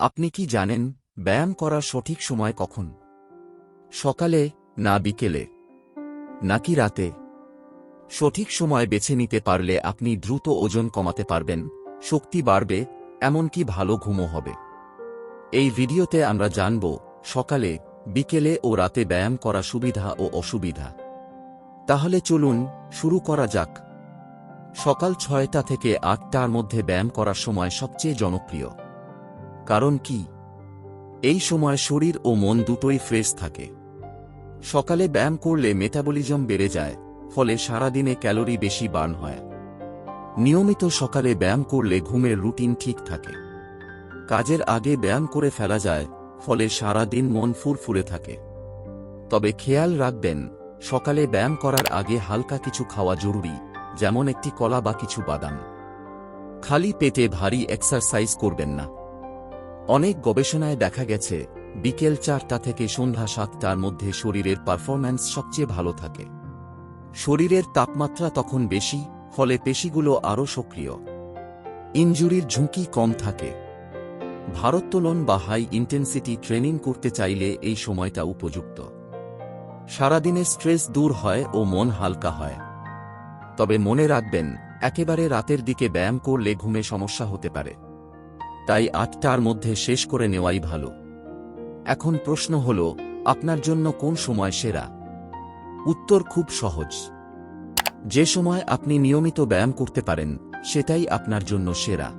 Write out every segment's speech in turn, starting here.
আপনি কি জানেন, ব্যায়াম করার সঠিক সময় কখন? সকালে না বিকেলে? নাকি রাতে? সঠিক সময় বেছে নিতে পারলে আপনি দ্রুত ওজন কমাতে পারবেন, শক্তি বাড়বে, এমনকি ভালো ঘুমও হবে। এই ভিডিওতে আমরা জানব, সকালে, বিকেলে ও রাতে ব্যায়াম করা সুবিধা ও অসুবিধা। তাহলে চলুন, শুরু করা যাক। সকাল ছয়টা থেকে আটটার মধ্যে ব্যায়াম করার সময় সবচেয়ে জনপ্রিয়। কারণ কি? এই সময় শরীর ও মন দুটোই ফ্রেশ থাকে। সকালে ব্যায়াম করলে মেটাবলিজম বেড়ে যায়, ফলে সারাদিনে ক্যালোরি বেশি বার্ন হয়। নিয়মিত সকালে ব্যায়াম করলে ঘুমের রুটিন ঠিক থাকে। কাজের আগে ব্যায়াম করে ফেলা যায়, ফলে সারা দিন মন ফুরফুরে থাকে। তবে খেয়াল রাখবেন, সকালে ব্যায়াম করার আগে হালকা কিছু খাওয়া জরুরি, যেমন একটি কলা বা কিছু বাদাম। খালি পেটে ভারী এক্সারসাইজ করবেন না। অনেক গবেষণায় দেখা গেছে, বিকেল চারটা থেকে সন্ধ্যা সাতটার মধ্যে শরীরের পারফরম্যান্স সবচেয়ে ভালো থাকে। শরীরের তাপমাত্রা তখন বেশি, ফলে পেশিগুলো আরও সক্রিয়। ইনজুরির ঝুঁকি কম থাকে। ভারোত্তোলন বা হাই ইন্টেন্সিটি ট্রেনিং করতে চাইলে এই সময়টা উপযুক্ত। সারাদিনে স্ট্রেস দূর হয় ও মন হালকা হয়। তবে মনে রাখবেন, একেবারে রাতের দিকে ব্যায়াম করলে ঘুমে সমস্যা হতে পারে। তাই আটটার মধ্যে শেষ করে নেওয়াই ভালো। এখন প্রশ্ন হল, আপনার জন্য কোন সময় সেরা? উত্তর খুব সহজ। যে সময় আপনি নিয়মিত ব্যায়াম করতে পারেন, সেটাই আপনার জন্য সেরা।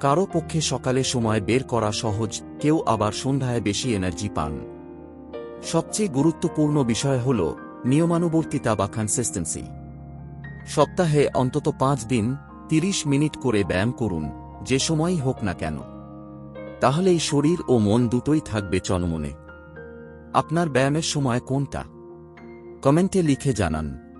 কারও পক্ষে সকালে সময় বের করা সহজ, কেউ আবার সন্ধ্যায় বেশি এনার্জি পান। সবচেয়ে গুরুত্বপূর্ণ বিষয় হল, নিয়মানুবর্তিতা বা কনসিস্টেন্সি সপ্তাহে অন্তত পাঁচ দিন, তিরিশ মিনিট করে ব্যায়াম করুন। যে সময়ই হোক না কেন। তাহলেই শরীর ও মন দুটোই থাকবে চলমনে আপনার ব্যায়ামের সময় কোনটা? কমেন্টে লিখে জানান।